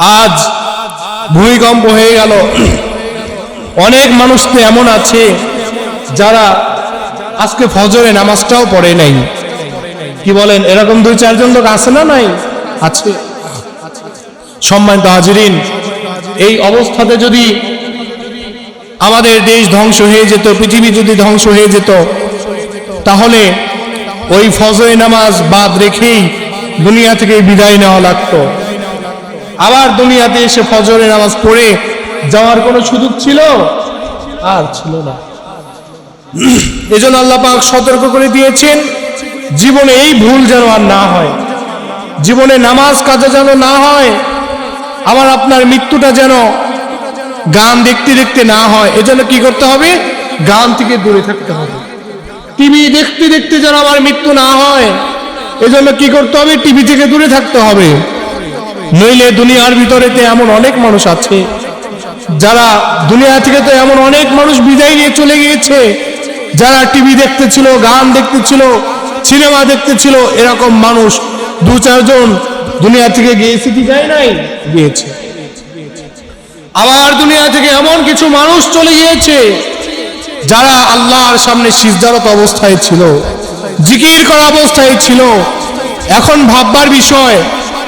আজ ভূমিকম্প হয়ে গেল। অনেক মানুষ তো এমন আছে যারা আজকে ফজরে নামাজটাও পড়ে নাই। কি বলেন, এরকম দুই, চারজন লোক আছে না নাই? আছে। সম্মানিত হাজিরিন, এই অবস্থাতে যদি আমাদের দেশ ধ্বংস হয়ে যেত, পৃথিবী যদি ধ্বংস হয়ে যেত, তাহলে ওই ফজরে নামাজ বাদ রেখেই দুনিয়া থেকে বিদায় নেওয়া লাগতো। আবার দুনিয়াতে এসে ফজরে নামাজ পড়ে যাওয়ার কোনো সুযোগ ছিল? আর ছিল না। এজন্য আল্লাহ পাক সতর্ক করে দিয়েছেন, জীবনে এই ভুল যেন আর না হয়। জীবনে নামাজ কাজে যেন না হয়, আবার আপনার মৃত্যুটা যেন গান দেখতে দেখতে না হয়, এজন্য কি করতে হবে? গান থেকে দূরে থাকতে হবে। টিভি দেখতে দেখতে যেন আমার মৃত্যু না হয়, এজন্য কি করতে হবে? টিভি থেকে দূরে থাকতে হবে। নইলে দুনিয়ার ভিতরেতে এমন অনেক মানুষ আছে, যারা দুনিয়া থেকে তো এমন অনেক মানুষ বিদায় নিয়ে চলে গিয়েছে, যারা টিভি দেখতেছিল, গান দেখতেছিল, সিনেমা দেখতেছিল, এরকম মানুষ দু চারজন দুনিয়া থেকে গিয়েছে কি যায় নাই, গিয়েছে। আবার দুনিয়া থেকে এমন কিছু মানুষ চলে গিয়েছে, যারা আল্লাহর সামনে সিজদারত অবস্থায় ছিল, জিকির করা অবস্থায় ছিল। এখন ভাববার বিষয়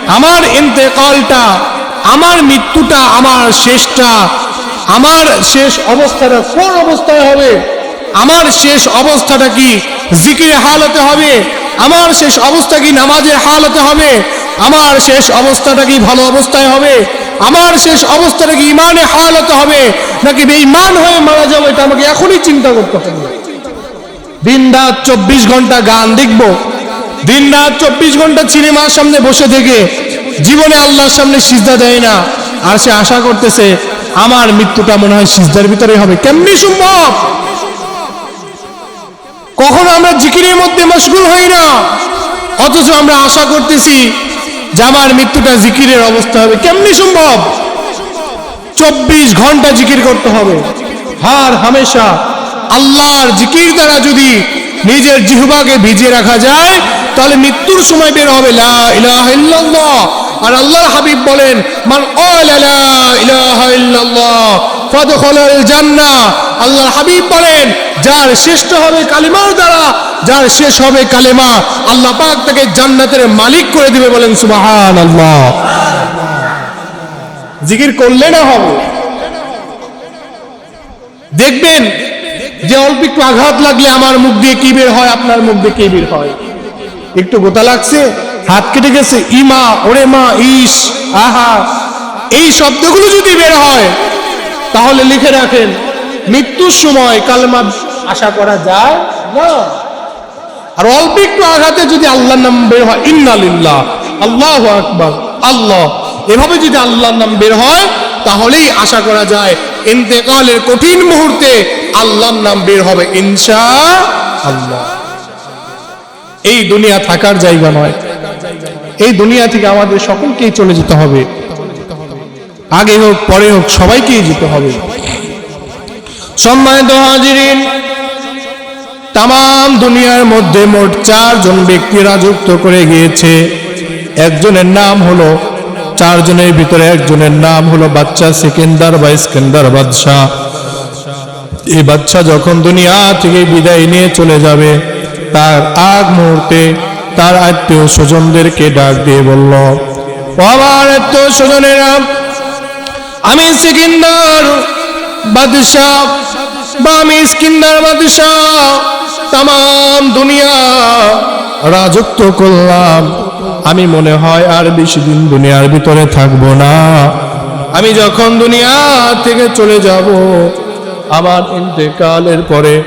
আমার ইন্তেকালটা, আমার মৃত্যুটা, আমার শেষটা, আমার শেষ অবস্থাটা কোন অবস্থায় হবে? আমার শেষ অবস্থাটা কি জিকির হালতে হবে? আমার শেষ অবস্থা কি নামাজের হালতে হবে? আমার শেষ অবস্থাটা কি ভালো অবস্থায় হবে? আমার শেষ অবস্থাটা কি ইমানে হালতে হবে? নাকি বেঈমান হয়ে মারা যাব? এটা আমাকে এখনই চিন্তা করতে হবে। দিন রাত চব্বিশ ঘণ্টা গান দেখব। দিন রাত চব্বিশ ঘণ্টা সিনেমার সামনে বসে থেকে জীবনে আল্লাহর সামনে সিজদা দেয় না। আর সে আশা করতেছে, আমার মৃত্যুটা মনে হয় সিজদার ভিতরে হবে। কেমনি সম্ভব? কখনো আমরা জিকিরের মধ্যে মশগুল হই না। অথচ আমরা আশা করতেছি যে আমার মৃত্যুটা জিকিরের অবস্থা হবে। কেমনি সম্ভব? চব্বিশ ঘণ্টা জিকির করতে হবে। হার হামেশা আল্লাহর জিকির দ্বারা যদি নিজের জিহবাকে ভিজিয়ে রাখা যায় তাহলে মৃত্যুর সময় বের হবে আর আল্লাহর হাবিব বলেন, মান আল্লাহর হাবিব বলেন, যার শ্রেষ্ঠ হবে কালিমার দ্বারা, যার শেষ হবে কালেমা। আল্লাহ পাক তাকে জান্নাতের মালিক করে দিবে বলেন, সুবহানাল্লাহ। জিকির করলে না হবে? দেখবেন যে অল্প একটু আঘাত লাগলে আমার মুখ দিয়ে কি বের হয়, আপনার মুখ দিয়ে কি বের হয়? একটু গোতা লাগছে, হাত কেটে গেছে, ইমা, ওরে মা ইস আহা। এই শব্দগুলো যদি বের হয়, তাহলে লিখে রাখেন, মৃত্যুর সময় কালমা আশা করা যায় না। আর অল্প একটু আঘাতে যদি আল্লাহর নাম বের হয়, ইন্নালিল্লাহ, আল্লাহ আকবার, আল্লাহ। এভাবে যদি আল্লাহর নাম বের হয়, তাহলেই আশা করা যায়, ইন্তেকালের কঠিন মুহূর্তে আল্লাহর নাম বের হবে, ইনশা আল্লাহ। এই দুনিয়া থাকার জায়গা নয়। এই দুনিয়া থেকে আমাদের সকলকেই চলে যেতে হবে। আগে হোক, পরে হোক, সবাইকেই যেতে হবে। সম্মানিত হাজিরিন তাম দুনিয়ার মধ্যে মোট চারজন ব্যক্তি রাজত্ব করে গিয়েছে। একজনের নাম হলো, চারজনের ভিতরে একজনের নাম হলো বাচ্চা সেকেন্দার বা ইস্কেন্দার বাদশাহ। এই বাচ্চা যখন দুনিয়া থেকে বিদায় নিয়ে চলে যাবে তার আগ মুহূর্তে তার আত্মীয় স্বজনদেরকে ডাক দিয়ে বলল, "ও আমার আত্মীয় স্বজনেরা, আমি সেকেন্দার বাদশাহ বা আমি ইস্কিন্দার বাদশাহ তাম দুনিয়া রাজত্ব করলাম। আমি মনে হয় আর বেশি দিন দুনিয়ার ভিতরে থাকব না। আমি যখন দুনিয়া থেকে চলে যাব, আমার ইন্তেকালের পরে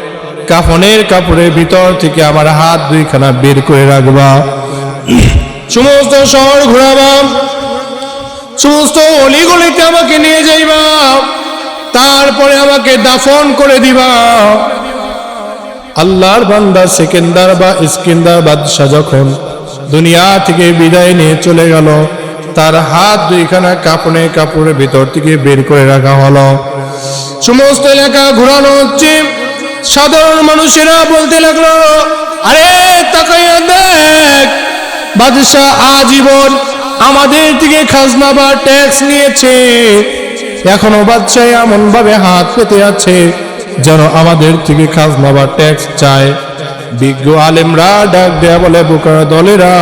কাফনের কাপড়ের ভিতর থেকে আমার হাত দুইখানা বের করে রাখবা। সমস্ত শহর ঘোরাবাম সমস্ত অলিগলিতে আমাকে নিয়ে যাইবা। তারপরে আমাকে দাফন করে দিবা। আল্লাহর বান্দা সেকেন্দার বা ইস্কিন্দার বাদশাহ যখন দুনিয়া থেকে বিদায় নিয়ে চলে গেল, তার হাত দুইখানা কাপড়ে কাপড়ের ভিতর থেকে বের করে রাখা হলো। সমস্ত এলাকা ঘোরানো হচ্ছে। সাধারণ মানুষেরা বলতে লাগল, আরে তাকাইয়া দেখ, বাদশাহ আজীবন আমাদের থেকে খাজনা বা ট্যাক্স নিয়েছে। এখনও বাচ্চা এমন ভাবে হাত পেতে আছে যেন আমাদের থেকে খাজনা বা ট্যাক্স চায়। বিজ্ঞ আলেমরা ডাক দেয়া বলে বোকার দলেরা,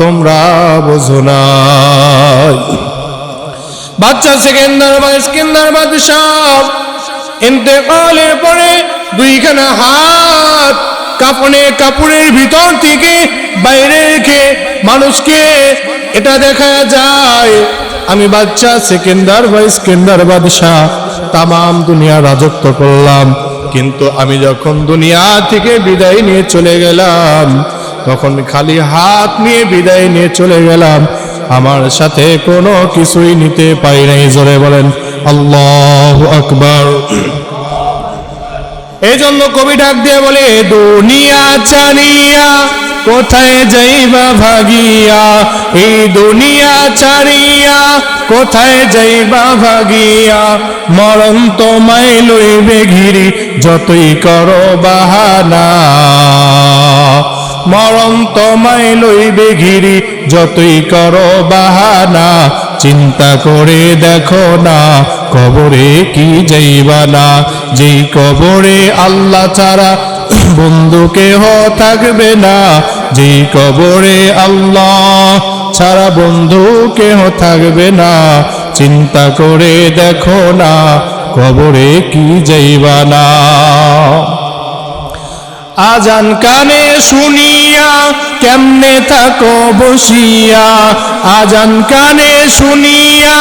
তোমরা বোঝো না। বাচ্চা সেকেন্দার বা স্কেন্দার বাদশাহ ইন্তেকালের পরে দুইখানা হাত কাপড়ে কাপড়ের ভিতর থেকে বাইরে রেখে মানুষকে এটা দেখা যায়। আমি বাচ্চা সেকেন্দার বা স্কেন্দার বাদশাহ, তামাম দুনিয়া রাজত্ব করলাম। কিন্তু আমি যখন দুনিয়া থেকে বিদায় নিয়ে চলে গেলাম, তখন খালি হাত নিয়ে বিদায় নিয়ে চলে গেলাম। আমার সাথে কোনো কিছুই নিতে পারি নাই, জোরে বলেন। আল্লাহ আকবার। এই জন্য কবি ডাক দিয়ে বলে, দুনিয়া চানিয়া কোথায় যাইবা ভাগিয়া? এই দুনিয়া ছাড়িয়া কোথায় যাইবা ভাগিয়া? মরণ তোমায় লইবে ঘিরি যতই করো বাহানা। মরণ তোমায় লইবে ঘিরি যতই করো বাহানা। চিন্তা করে দেখো না, কবরে কি যাইবা না যেই কবরে আল্লাহ ছাড়া বন্ধু কেহ থাকবে না, যেই কবরে আল্লাহ ছাড়া বন্ধু কেহ থাকবে না। চিন্তা করে দেখো না, কবরে কি যাইবা না আজান কানে শুনিয়া, কেমনে থাকো বসিয়া আজান কানে শুনিয়া,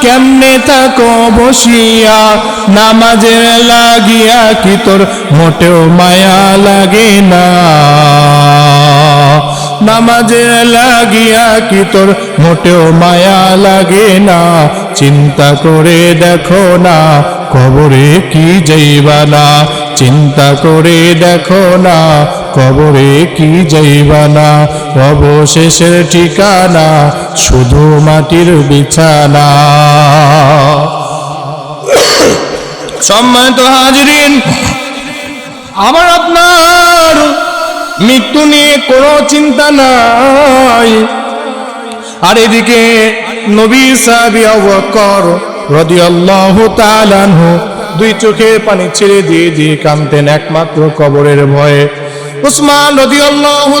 কেমনে থাকো বসিয়া, নামাজের লাগিয়া কি তোর মোটেও মায়া লাগে না? নামাজে লাগিয়া কি তোর মোটেও মায়া লাগে না? চিন্তা করে দেখো না, কবরে কি যাইবা না চিন্তা করে দেখো না কবরে কি যাইবা না অবশেষের ঠিকানা শুধু মাটির বিছানা। সম্মানিত হাজরিন, আমার আপনার মৃত্যু নিয়ে কোনো চিন্তা নাই। আর এদিকে নবী সাহাবি আবকর রাদিয়াল্লাহু তাআলা দুই চোখে পানি ছেড়ে দিয়ে দিয়ে কাঁদতেন একমাত্র কবরের ভয়ে। উসমান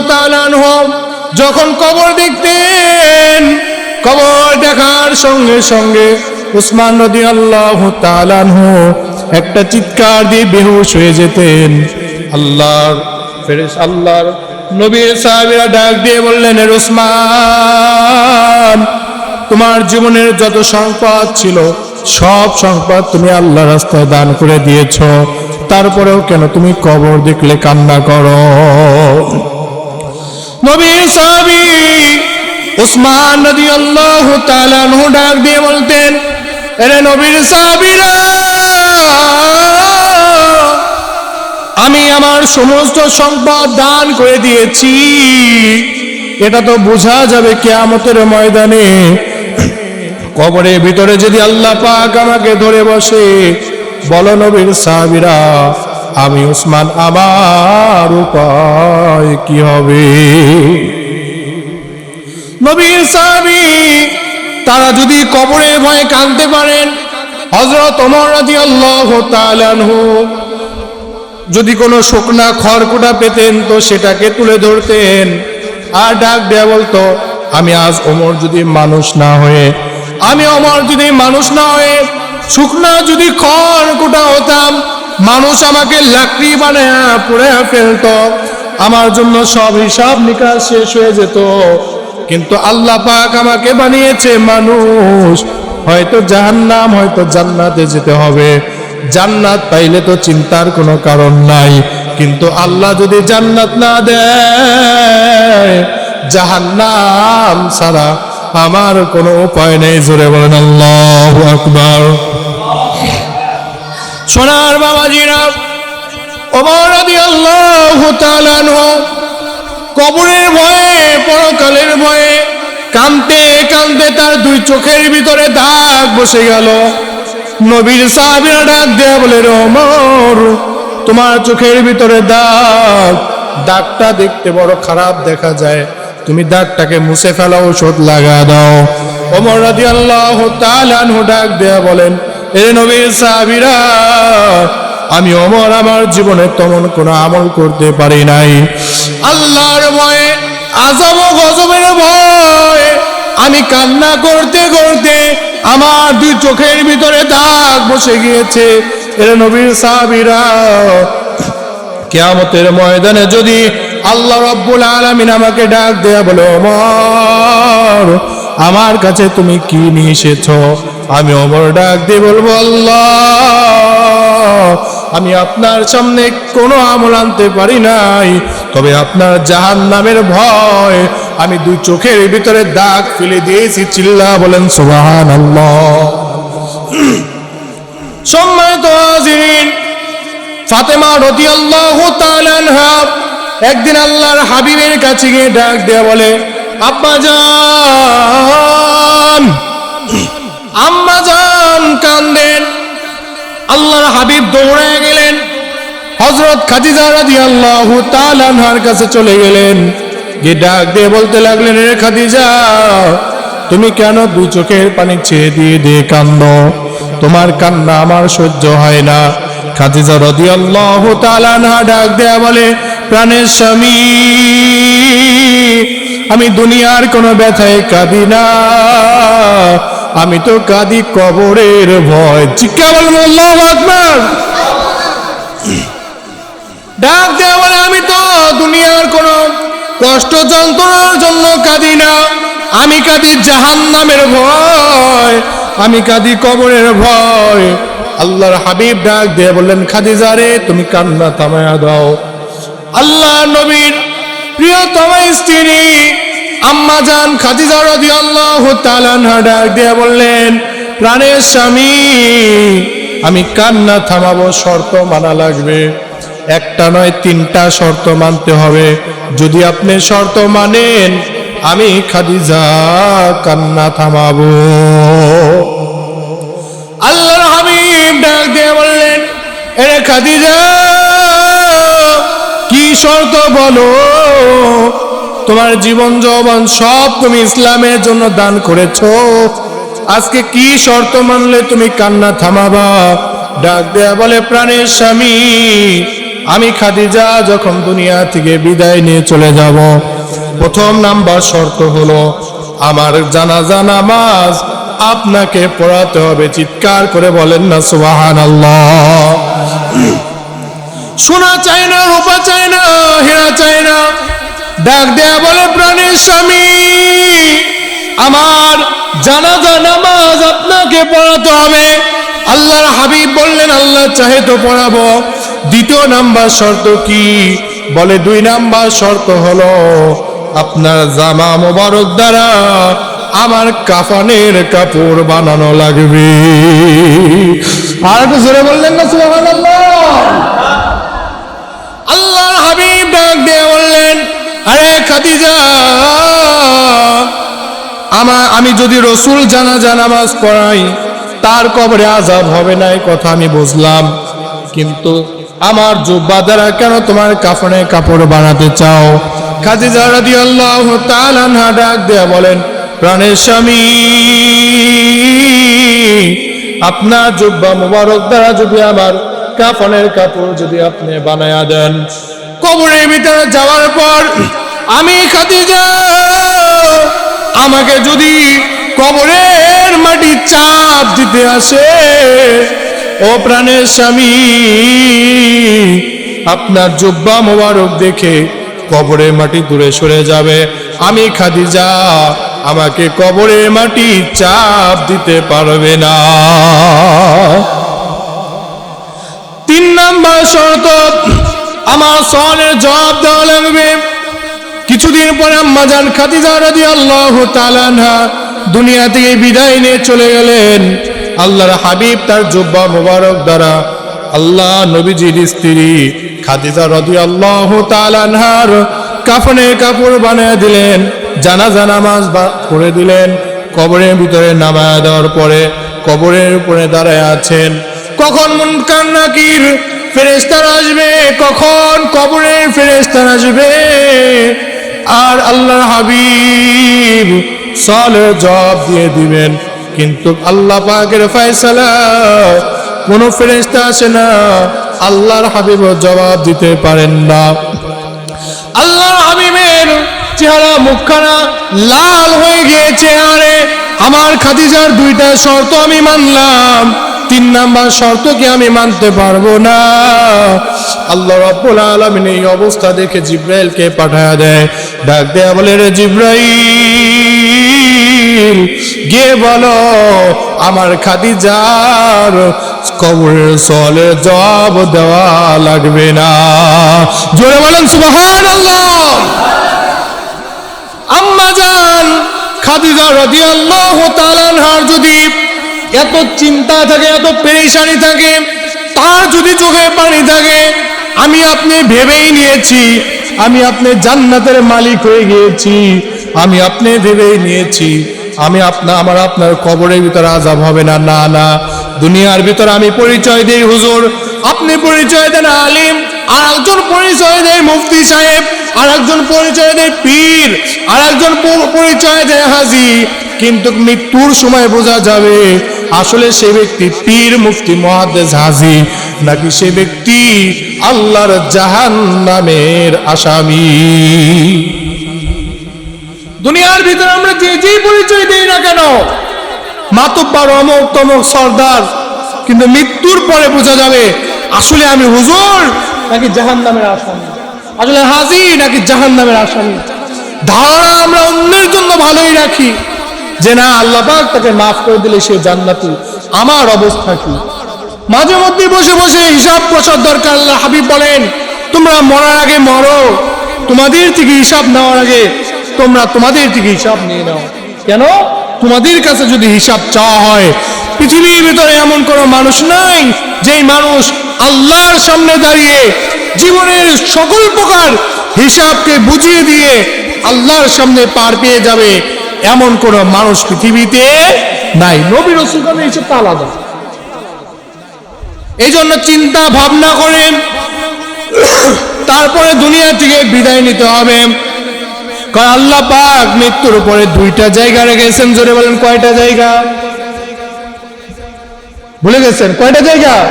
তাআলা আনহু যখন কবর দেখতেন, কবর দেখার সঙ্গে সঙ্গে উসমান রাদিয়াল্লাহু তাআলা একটা চিৎকার দিয়ে বেহুশ হয়ে যেতেন। আল্লাহর ফেরেশ, আল্লাহর নবীর সাহাবীরা ডাক দিয়ে বললেন, "এ উসমান, তোমার জীবনের যত সম্পদ ছিল সব সম্পদ তুমি আল্লাহ রাস্তায় দান করে দিয়েছ। তারপরেও কেন তুমি কবর দেখলে কান্না করো? নবীর সাহাবী উসমান নদী আল্লাহ ডাক দিয়ে বলতেন, এরে নবীর সাহাবীরা, আমি আমার সমস্ত সম্পদ দান করে দিয়েছি। এটা তো বোঝা যাবে কেয়ামতের ময়দানে কবরের ভিতরে যদি আল্লাহ পাক আমাকে ধরে বসে, বলো নবীর সাহাবীরা, আমি উসমান আমার উপায় কি হবে? নবীর সাহাবী, তারা যদি কবরে ভয়ে কাঁদতে পারেন হজরত রাদিয়াল্লাহু তাআলা আনহু, যদি কোনো শুকনা খড়কুটা পেতেন তো সেটাকে তুলে ধরতেন। আর ডাক দেয়া বলতো, আমি আজ ওমর যদি মানুষ না হয়ে আমি ওমর যদি মানুষ না হয়ে, শুকনা যদি খড়কুটা হতাম, মানুষ আমাকে লাকড়ি বানায় পুড়ে ফেলতো। আমার জন্য সব হিসাব নিকাশ শেষ হয়ে যেত। কিন্তু আল্লাহ পাক আমাকে বানিয়েছে মানুষ। হয়তো জাহান্নাম, হয়তো জান্নাতে যেতে হবে। জান্নাত পাইলে তো চিন্তার কোনো কারণ নাই। কিন্তু আল্লাহ যদি জান্নাত না দেয়, জাহান্নাম ছাড়া আমার কোনো উপায় নেই, জোরে বলেন আল্লাহ আকবার। সোনার বাবাজিরা, ওমর তাআলা আনহু, কবরের ভয়ে, পরকালের ভয়ে কানতে কানতে তার দুই চোখের ভিতরে দাগ বসে গেল। নবীর সাহাবীরা ডাক দেয়া বলে, "রে ওমর, তোমার চোখের ভিতরে দাগ, দাগটা দেখতে বড় খারাপ দেখা যায়। তুমি দাগটাকে মুছে ফেলো ওষুধ লাগা দাও। ওমর রাদিয়াল্লাহু তাআলা আনহু ডাক দেয়া বলেন, এ নবীর সাহাবীরা, আমি অমর আমার জীবনে তেমন কোনো আমল করতে পারি নাই। আল্লাহর ভয়ে, আজাব গজবের ভয় আমি কান্না করতে করতে আমার দুই চোখের ভিতরে দাগ বসে গিয়েছে। এর নবীর সাহাবীরা, কিয়ামতের ময়দানে যদি আল্লাহ রব্বুল আলামিন আমাকে ডাক দেয়া বলে, ওমর, আমার কাছে তুমি কি নিয়ে এসেছ? আমি ওমর ডাক দিয়ে বলব, আল্লাহ, আমি আপনার সামনে কোনো আমল আনতে পারি নাই, তবে আপনার জাহান নামের ভয় আমি দুই চোখের ভিতরে দাগ ফেলে দিয়েছি। চিল্লা বলেন সুবাহান আল্লাহ সম্মানিত ফাতেমা রাদিয়াল্লাহু তাআলা আনহা একদিন আল্লাহর হাবিবের কাছে গিয়ে ডাক দেয়া বলে, আব্বা জান, আম্মা জান কান্দেন। আল্লাহর হাবিব দৌড়ে গেলেন। হযরত খাদিজা রাদিয়াল্লাহু তাআলা আনহার কাছে চলে গেলেন। গিয়ে ডাক দিয়ে বলতে লাগলেন রে খাদিজা, তুমি কেন দুই চোখের পানি ছেড়ে দিয়ে দিয়ে কান্দো? তোমার কান্না আমার সহ্য হয় না। খাদিজা রাদিয়াল্লাহু তাআলা আনহা ডাক দেয়া বলে প্রাণের স্বামী। আমি দুনিয়ার কোনো ব্যথায় কাঁদি না। আমি তো কাঁদি কবরের ভয়। চিৎকার বলব আল্লাহু ডাক দেয়া বলে, আমি তো দুনিয়ার কোনো কষ্ট যন্ত্রণার জন্য কাঁদি না। আমি কাঁদি জাহান নামের ভয়। আমি কাঁদি কবরের ভয়। আল্লাহর হাবিব ডাক দিয়ে বললেন, খাদিজা রে, তুমি কান্না থামায়া দাও। আল্লাহ নবীর প্রিয়তম স্ত্রী আম্মা জান খাদিজা রাদিয়াল্লাহু তাআলা ডাক দিয়ে বললেন, প্রাণের স্বামী, আমি কান্না থামাবো, শর্ত মানা লাগবে। একটা নয়, তিনটা শর্ত মানতে হবে। যদি আপনি শর্ত মানেন, আমি খাদিজা কান্না থামাবো। আল্লাহর হাবিব ডাক দিয়ে বললেন, এরে খাদিজা শর্ত বলো, তোমার জীবন যৌবন সব তুমি ইসলামের জন্য দান করেছ। আজকে কি শর্ত মানলে তুমি কান্না থামাবা? ডাক দেয়া বলে, প্রাণের স্বামী, আমি খাদিজা যখন দুনিয়া থেকে বিদায় নিয়ে চলে যাব। প্রথম নাম্বার শর্ত হলো, আমার জানাজা নামাজ আপনাকে পড়াতে হবে। চিৎকার করে বলেন না সুবাহান আল্লাহ সোনা চাই না, রূপা চাই না, হীরা চাই না। ডাক দেয়া বলে, প্রাণের স্বামী, আমার জানাজা, নামাজ আপনাকে পড়াতে হবে। আল্লাহর হাবিব বললেন, আল্লাহ চাহে তো পড়াবো। দ্বিতীয় নাম্বার শর্ত কি? বলে, দুই নাম্বার শর্ত হলো, আপনার জামা মোবারক দ্বারা আমার কাফানের কাপড় বানানো লাগবে। আর একটু জোরে বললেন না, সুবহানাল্লাহ। ডাক দিয়ে বললেন, আরে খাদিজা আমার আমি যদি রসুল জানাজা নামাজ পড়াই, তার কবরে আজাব হবে না, এই কথা আমি বুঝলাম। কিন্তু আমার জুব্বা দ্বারা কেন তোমার কাফনে কাপড় বানাতে চাও? খাদিজা রাদিয়াল্লাহু তাআলা আনহা ডাক দেয়া বলেন, প্রাণের স্বামী, আপনার জুব্বা মুবারক দ্বারা যদি আমার কাফনের কাপড় যদি আপনি বানায়া দেন কবরের ভিতরে যাওয়ার পর আমি খাদিজা, আমাকে যদি কবরের মাটি চাপ দিতে আসে, ও প্রাণের স্বামী, আপনার জুব্বা মোবারক দেখে কবরের মাটি দূরে সরে যাবে। আমি খাদিজা, আমাকে কবরের মাটি চাপ দিতে পারবে না। তিন নাম্বার শর্ত আমার সওয়ালের জবাব দেওয়া লাগবে। কিছুদিন পরে আম্মা জান খাদিজা রাদিয়াল্লাহু তাআলা আনহা দুনিয়া থেকে বিদায় নিয়ে চলে গেলেন। আল্লাহর হাবিব তার জুব্বা মোবারক দ্বারা আল্লাহ নবীজির স্ত্রী খাদিজা রাদিয়াল্লাহু তাআলা আনহার কাফনের কাপড় বানিয়ে দিলেন, জানাজা নামাজ পড়ে দিলেন, কবরের ভিতরে নামায় দেওয়ার পরে কবরের উপরে দাঁড়ায় আছেন। কখন মুনকার নাকির ফেরেস্তার আসবে, কখন? কবরের ফেরেস্তার আসবে। আর আল্লাহ হাবিব সালে জবাব দিয়ে দিবেন। কিন্তু আল্লাহ পাকের ফয়সালা, কোন ফেরেশতা আসে না। আল্লাহর হাবিব জবাব দিতে পারেন না। আল্লাহর হাবিবের চেহারা মুখখানা লাল হয়ে গিয়েছে, আরে আমার খাদিজার দুইটা শর্ত আমি মানলাম। তিন নাম্বার শর্ত কি আমি মানতে পারব না। আল্লাহ রাব্বুল আলামিন এই অবস্থা দেখে জিব্রাইলকে পাঠায়া দেয়। ডাক দেয়া বলে, রে জিব্রাইল, গিয়ে বলো, আমার খাদিজার কবরের সলে জবাব দেওয়া লাগবে না। জোরে বলেন, সুবহানাল্লাহ। আম্মা জান, খাদিজা রাদিয়াল্লাহু তাআলা যদি এত চিন্তা থাকে, এত পেরেশানি থাকে, তার যদি চোখে পানি থাকে, আমি আপনি ভেবেই নিয়েছি, আমি আপনি জান্নাতের মালিক হয়ে গিয়েছি, আমি আপনি ভেবেই নিয়েছি, আমি আপনার আমার আপনার কবরের ভিতরে আজাব হবে না না না। দুনিয়ার ভিতরে আমি পরিচয় দেই, হুজুর। আপনি পরিচয় দেন আলিম আর একজন পরিচয় দেয় মুফতি সাহেব আর একজন পরিচয় দেয় পীর আর একজন পরিচয় দেয় হাজি। কিন্তু মৃত্যুর সময় বোঝা যাবে আসলে সে ব্যক্তি পীর মুফতি মহাদেজ হাজি, নাকি সে ব্যক্তি আল্লাহর জাহান নামের আসামি? দুনিয়ার ভিতরে আমরা যে যে পরিচয় দিই না কেন মাতব্বার অমক তমক সর্দার, কিন্তু মৃত্যুর পরে বোঝা যাবে আসলে আমি হুজুর নাকি জাহান নামের আসামি। আসলে হাজি নাকি জাহান নামের আসামি। ধারণা আমরা অন্যের জন্য ভালোই রাখি। যে না, আল্লাহ পাক তাকে মাফ করে দিলে সে জান্নাতি। আমার অবস্থা কি? মাঝে মধ্যে বসে বসে হিসাব প্রসাদ দরকার, আল্লাহ হাবিব বলেন, তোমরা মরার আগে মরো। তোমাদের থেকে হিসাব নেওয়ার আগে তোমরা তোমাদের থেকে হিসাব নিয়ে নাও। কেন? তোমাদের কাছে যদি হিসাব চাওয়া হয়, পৃথিবীর ভিতরে এমন কোনো মানুষ নাই, যেই মানুষ আল্লাহর সামনে দাঁড়িয়ে জীবনের সকল প্রকার হিসাবকে বুঝিয়ে দিয়ে আল্লাহর সামনে পার পেয়ে যাবে। এমন কোন মানুষ পৃথিবীতে নাই। নবী আলাদা। এই জন্য চিন্তা, ভাবনা করে তারপরে দুনিয়া থেকে বিদায় নিতে হবে। আল্লাহ পাক মৃত্যুর উপরে দুইটা জায়গা রেখেছেন। জোরে বলেন, কয়টা জায়গা? ভুলে গেছেন? কয়টা জায়গা?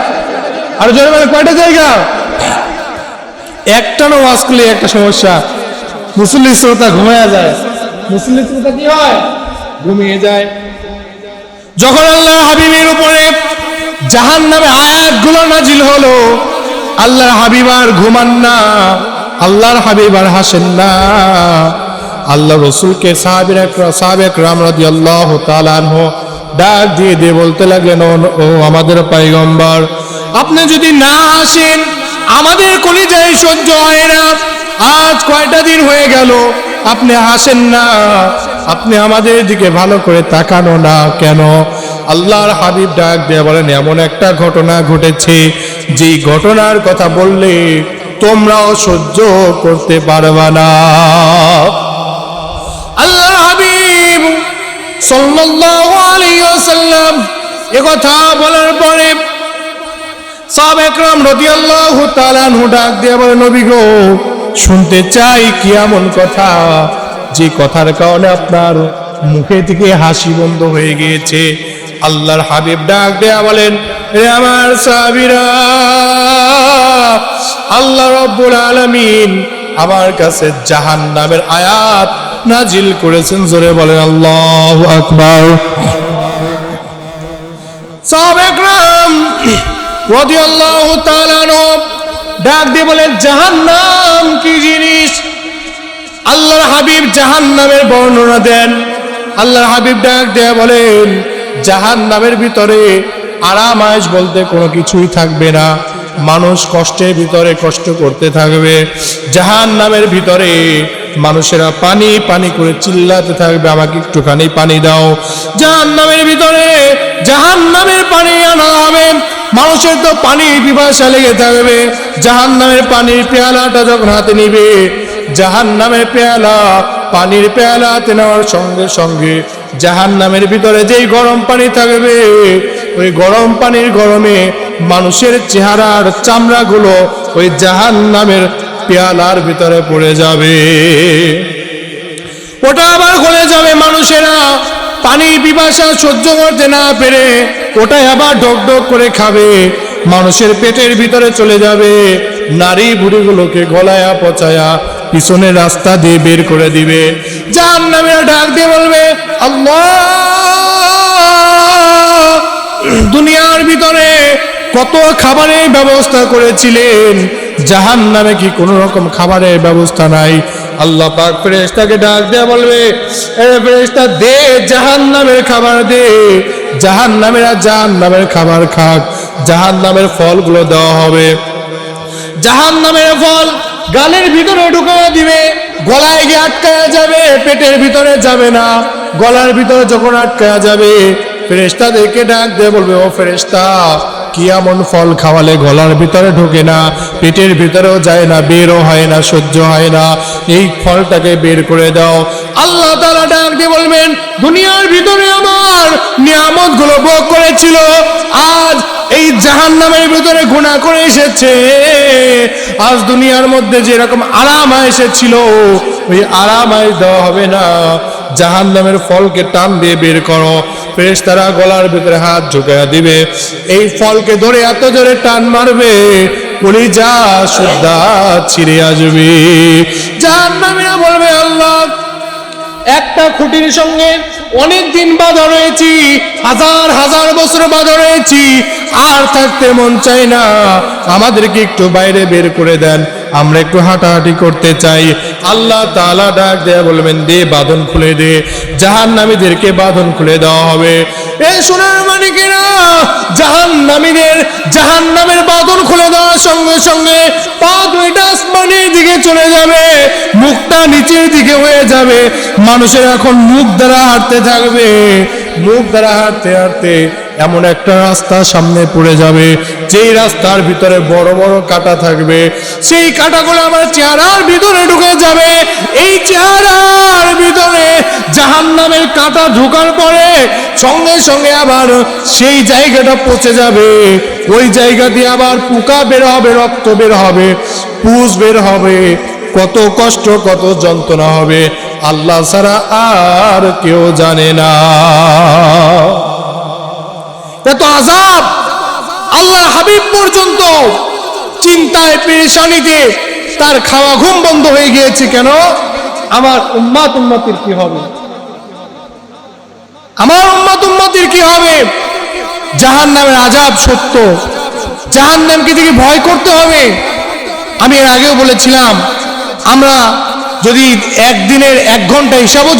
আর জোরে বলেন, কয়টা জায়গা? একটা নামাজ করলে একটা সমস্যা। মুসল্লি শ্রোতা ঘুমিয়ে যায়। মুসল্লি শ্রোতা কি হয়? ঘুমিয়ে যায়। যখন আল্লাহ হাবিবের উপরে জাহান নামে আয়াতগুলো নাজিল হলো, আল্লাহর হাবিব আর ঘুমান না, আল্লাহর হাবিব আর হাসেন না। আল্লাহ রসুলকে সাহাবির সাহাবেক রাম রাজি আল্লাহ তালানহ ডাক দিয়ে দিয়ে বলতে লাগলেন, ও আমাদের পাইগম্বর আপনি যদি না আসেন, আমাদের কলিজায় সহ্য হয় না। আজ কয়টা দিন হয়ে গেল আপনি আসেন না। আপনি আমাদের দিকে ভালো করে তাকানো না কেন? আল্লাহর হাবিব ডাক দিয়ে বলেন, এমন একটা ঘটনা ঘটেছে, যেই ঘটনার কথা বললে তোমরাও সহ্য করতে পারবা না। আল্লাহর হাবিব সাল্লাল্লাহু আলাইহি ওয়াসাল্লাম এ কথা বলার পরে সাহাব একরাম রাদিয়াল্লাহু তাআলা ডাক দিয়ে বলে নবী গো শুনতে চাই কি এমন কথা? যে কথার কারণে আপনার মুখে থেকে হাসি বন্ধ হয়ে গিয়েছে। আল্লাহর হাবিব ডাক দেয়া বলেন রে আমার সাহাবীরা, আল্লাহ রাব্বুল আলামিন আমার কাছে জাহান্নামের আয়াত নাজিল করেছেন। জোরে বলেন, আল্লাহু আকবার। সাহাবেকরাম রাদিয়াল্লাহু তাআলা ডাক দিয়ে বলেন, জাহান্নাম কি জিনিস? আল্লাহর হাবিব জাহান্নামের বর্ণনা দেন। আল্লাহর হাবিব ডাক দিয়ে বলেন, জাহান্নামের ভিতরে আরাম আয়েশ বলতে কোনো কিছুই থাকবে না। মানুষ কষ্টের ভিতরে কষ্ট করতে থাকবে। জাহান নামের ভিতরে মানুষেরা পানি পানি করে চিল্লাতে থাকবে। আমাকে একটুখানি পানি দাও। জাহান নামের ভিতরে জাহান নামের পানি আনা হবে। মানুষের তো পানি পিপাসা লেগে থাকবে। জাহান নামের পানির পেয়ালাটা যখন হাতে নিবে জাহান নামের পেয়ালা পানির পেয়ালা হাতে নেওয়ার সঙ্গে সঙ্গে জাহান নামের ভিতরে যেই গরম পানি থাকবে, ওই গরম পানির গরমে মানুষের চেহারার চামড়াগুলো ওই জাহান নামের পেয়ালার ভিতরে পড়ে যাবে। ওটা আবার গলে যাবে মানুষেরা। পানির পিপাসা সহ্য করতে না পেরে ওটাই আবার ঢক ঢক করে খাবে। মানুষের পেটের ভিতরে চলে যাবে। নারী বুড়িগুলোকে গলায়া পচায়া পিছনের রাস্তা দিয়ে বের করে দিবে। যার নামে ডাক দিয়ে বলবে, আল্লাহ, দুনিয়ার ভিতরে কত খাবারের ব্যবস্থা করেছিলেন। জাহান নামে কি কোনো রকম খাবারের ব্যবস্থা নাই? আল্লাহ পাক ফেরেশতাকে ডাক দেয়া বলবে, এ ফেরেশতা, দে জাহান নামের খাবার দে। জাহান নামের জাহান খাবার খাক। জাহান নামের ফলগুলো দেওয়া হবে। জাহান নামের ফল গালের ভিতরে ঢুকিয়ে দিবে, গলায় গিয়ে আটকায়া যাবে, পেটের ভিতরে যাবে না। গলার ভিতরে যখন আটকায়া যাবে ফেরেস্তা দেখে ডাক দিয়ে বলবে, ও ফেরেস্তা কি এমন ফল খাওয়ালে গলার ভিতরে ঢোকে না, পেটের ভিতরেও যায় না, বেরও হয় না, সহ্য হয় না। এই ফলটাকে বের করে দাও। আল্লাহ তারা ডাক দিয়ে বলবেন, দুনিয়ার ভিতরে আমার নিয়ামতগুলো ভোগ করেছিল। আজ এই জাহান নামের ভিতরে গুণা করে এসেছে। আজ দুনিয়ার মধ্যে যেরকম আরাম এসেছিল, ওই আরাম দেওয়া হবে না। জাহান নামের ফলকে টান দিয়ে বের করো। ফেরেশ তারা গলার ভিতরে হাত ঝুঁকে দিবে। এই ফলকে ধরে এত জোরে টান মারবে, কলিজা সুদ্ধা ছিঁড়ে নামীরা বলবে, আল্লাহ, একটা খুঁটির সঙ্গে অনেক দিন বাধা রয়েছি, হাজার হাজার বছর বাধা রয়েছি, আর থাকতে মন চাই না। আমাদেরকে একটু বাইরে বের করে দেন। আমরা একটু হাঁটাহাঁটি করতে চাই। আল্লাহ তাআলা ডাক দেয়া বলবেন, দে, বাঁধন খুলে দে। জাহান নামীদেরকে বাঁধন খুলে দেওয়া হবে। এ সোনার মানিকেরা জাহান নামীদের জাহান নামের বাঁধন খুলে দেওয়ার সঙ্গে সঙ্গে পা দুইটা আসমানের দিকে চলে যাবে, মুখটা নিচের দিকে হয়ে যাবে। মানুষের এখন মুখ দ্বারা হাঁটতে থাকবে। মুখ দ্বারা হাঁটতে হাঁটতে এমন একটা রাস্তা সামনে পড়ে যাবে, যেই রাস্তার ভিতরে বড় বড় কাটা থাকবে, সেই কাটাগুলো আমার চেহারার ভিতরে ঢুকে যাবে। এই চেহারার ভিতরে জাহান নামের কাটা ঢোকার পরে সঙ্গে সঙ্গে আবার সেই জায়গাটা পচে যাবে। ওই জায়গা দিয়ে আবার পোকা বের হবে, রক্ত বের হবে, পুষ বের হবে। কত কষ্ট, কত যন্ত্রণা হবে। আল্লাহ ছাড়া আর কেউ জানে না। এত আজাব আল্লাহ হাবিব পর্যন্ত চিন্তায় পেরেশানিতে তার খাওয়া ঘুম বন্ধ হয়ে গিয়েছে কেন? আমার উম্মাত উম্মতির কি হবে? আমার উম্মাত উম্মতির কি হবে? জাহান নামের আজাব সত্য। জাহান নামকে থেকে ভয় করতে হবে, আমি এর আগেও বলেছিলাম, আমরা যদি একদিনের এক ঘণ্টা হিসাবও